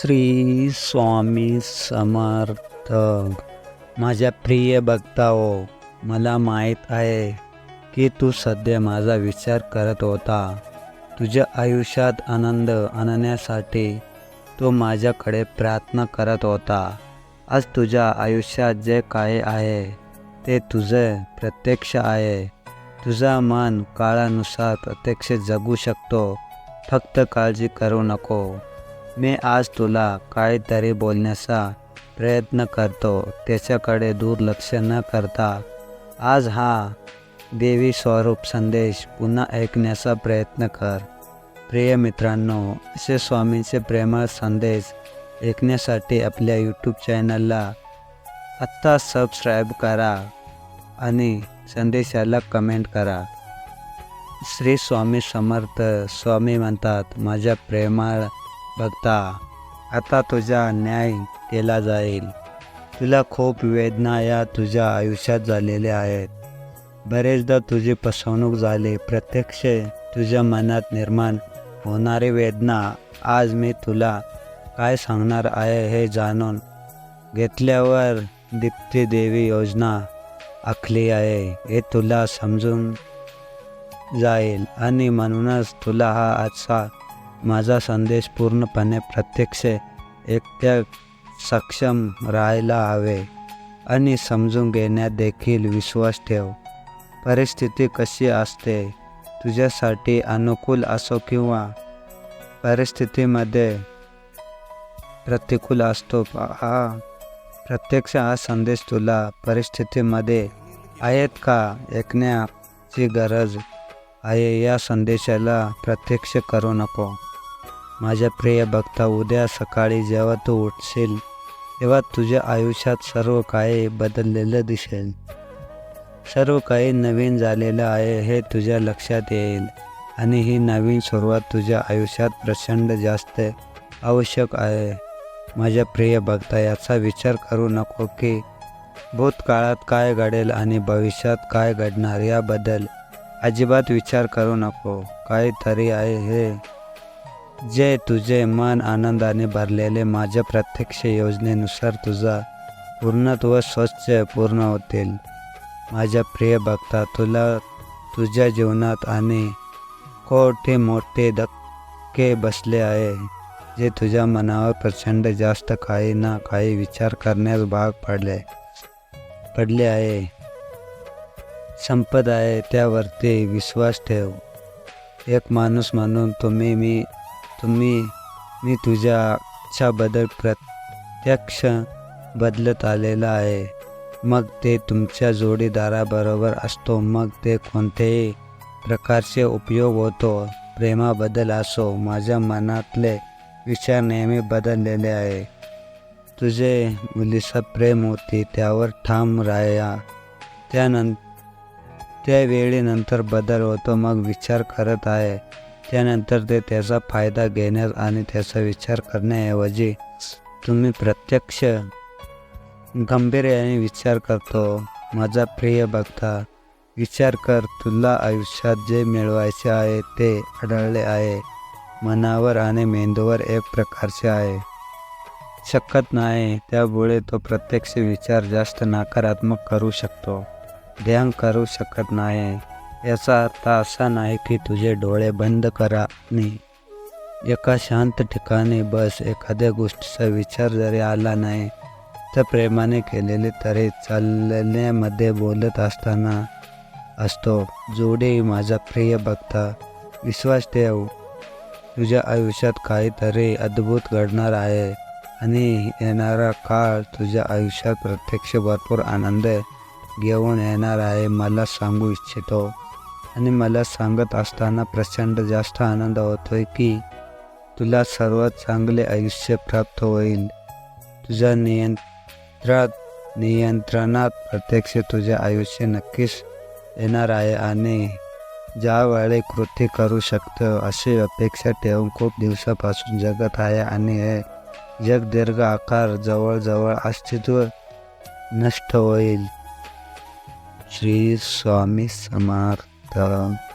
श्री स्वामी समर्थ. माझ्या प्रिय भक्ताओ मला माहीत आहे की तू सध्या माझा विचार करत होता. तुझ्या आयुष्यात आनंद आणण्यासाठी तू माझ्याकडे प्रार्थना करत होता. आज तुझ्या आयुष्यात जे काय आहे ते तुझे प्रत्यक्ष आहे. तुझा मन काळानुसार प्रत्यक्ष जगू शकतो. फक्त काळजी करू नको. मी आज तुला काहीतरी बोलण्याचा प्रयत्न करतो. त्याच्याकडे दुर्लक्ष न करता आज हा देवी स्वरूप संदेश पुन्हा ऐकण्याचा प्रयत्न कर. प्रिय मित्रांनो असे स्वामींचे प्रेमळ संदेश ऐकण्यासाठी आपल्या यूट्यूब चॅनलला आत्ता सबस्क्राईब करा आणि संदेशाला कमेंट करा. श्री स्वामी समर्थ स्वामी म्हणतात माझ्या प्रेमाळ बघता आता तुझा न्याय केला जाईल. तुला खूप वेदना या तुझ्या आयुष्यात झालेल्या आहेत. बरेचदा तुझी फसवणूक झाली प्रत्यक्ष तुझ्या मनात निर्माण होणारी वेदना आज मी तुला काय सांगणार आहे हे जाणून घेतल्यावर दीप्ती देवी योजना आखली आहे हे तुला समजून जाईल आणि म्हणूनच तुला हा आजचा माझा संदेश पूर्णपणे प्रत्यक्ष एकट्या सक्षम राहायला हवे आणि समजून घेण्यात देखील विश्वास ठेव. परिस्थिती कशी असते? तुझ्यासाठी अनुकूल असो किंवा परिस्थितीमध्ये प्रतिकूल असतो? हा प्रत्यक्ष हा संदेश तुला परिस्थितीमध्ये आहेत का ऐकण्याची गरज आहे या संदेशाला प्रत्यक्ष करू नको. माझ्या प्रिय भक्ता उद्या सकाळी जेव्हा तू उठशील तेव्हा तुझ्या आयुष्यात सर्व काही बदललेलं दिसेल. सर्व काही नवीन झालेलं आहे हे तुझ्या लक्षात येईल. आणि ही नवीन सुरुवात तुझ्या आयुष्यात प्रचंड जास्त आवश्यक आहे. माझ्या प्रिय भक्ता याचा विचार करू नको की भूतकाळात काय घडेल आणि भविष्यात काय घडणार याबद्दल अजिबात विचार करू नको. काहीतरी आहे हे. जे तुझे मन आनंदाने भरलेले माझ्या प्रत्यक्ष योजनेनुसार तुझा पूर्णत्व स्वच्छ पूर्ण होतील. माझ्या प्रिय भक्ता तुला तुझ्या जीवनात आणि कोठे मोठे धक्के बसले आहे जे तुझ्या मनावर प्रचंड जास्त काही ना काही विचार करण्यास भाग पडले पडले आहे. संपत आहे त्यावरती विश्वास ठेव. एक माणूस म्हणून तुम्ही मी तुम्ही मी तुझ्याच्याबद्दल प्रत्यक्ष बदलत आलेला आहे. मग ते तुमच्या जोडीदाराबरोबर असतो मग ते कोणत्याही प्रकारचे उपयोग होतो प्रेमाबद्दल असो. माझ्या मनातले विचार नेहमी बदललेले आहे. तुझे मुलीचं प्रेम होती त्यावर ठाम राहा. त्यानंतर त्यावेळीनंतर बदल होतो मग विचार करत आहे. त्यानंतर ते त्याचा फायदा घेण्यास आणि त्याचा विचार करण्याऐवजी तुम्ही प्रत्यक्ष गंभीर्याने विचार करतो. माझा प्रिय बघता विचार कर तुला आयुष्यात जे मिळवायचे आहे ते आढळले आहे. मनावर आणि मेंदूवर एक प्रकारचे आहे. शकत नाही त्यामुळे तो प्रत्यक्ष विचार जास्त नकारात्मक करू शकतो. ध्यान करू शकत नाही. याचा अर्थ असा नाही की तुझे डोळे बंद करा आणि एका शांत ठिकाणी बस एखाद्या गोष्टीचा विचार जरी आला नाही तर प्रेमाने केलेले तरी चालण्यामध्ये बोलत असताना असतो जोडे माझा प्रिय बघता विश्वास ठेव. तुझ्या आयुष्यात काहीतरी अद्भुत घडणार आहे आणि येणारा काळ तुझ्या आयुष्यात प्रत्यक्ष भरपूर आनंद घेऊन येणार आहे मला सांगू इच्छितो. आणि मला सांगत असताना प्रचंड जास्त आनंद होतोय की तुला सर्वात चांगले आयुष्य प्राप्त होईल. तुझ्या नियंत्रणात नियंत्रणात प्रत्यक्ष तुझे आयुष्य नक्कीच येणार आहे आणि ज्यावेळी कृती करू शकतो अशी अपेक्षा ठेवून खूप दिवसापासून जगत आहे आणि हे जग दीर्घ आकार जवळजवळ अस्तित्व नष्ट होईल. श्री स्वामी समर्थ. Ta-da.